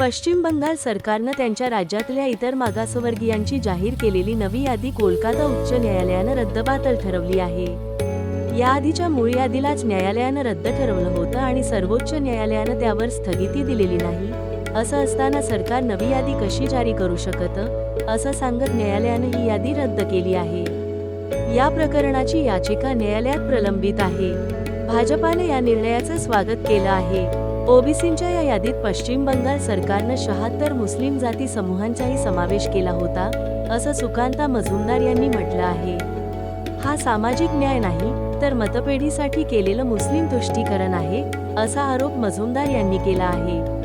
पश्चिम बंगाल सरकारनं त्यांच्या राज्यातल्या इतर मागासवर्गीयांची जाहीर केलेली नवी यादी कोलकाता उच्च न्यायालयानं रद्दबातल ठरवली आहे. याआधीच्या मूळ यादीलाच न्यायालयानं रद्द ठरवलं होतं आणि सर्वोच्च न्यायालयानं त्यावर स्थगिती दिलेली नाही. असं असताना सरकार नवी यादी कशी जारी करू शकतं असं सांगत न्यायालयानं ही यादी रद्द केली आहे. या प्रकरणाची याचिका न्यायालयात प्रलंबित आहे. भाजपाने या निर्णयाचं स्वागत केलं आहे. ओबीसींच्या या यादीत पश्चिम बंगाल सरकारनं शहात्तर मुस्लिम जाती समूहांचाही समावेश केला होता असं सुकांता मजुमदार यांनी म्हटलं आहे. हा सामाजिक न्याय नाही तर मतपेढीसाठी केलेलं मुस्लिम तुष्टीकरण आहे असा आरोप मजुमदार यांनी केला आहे.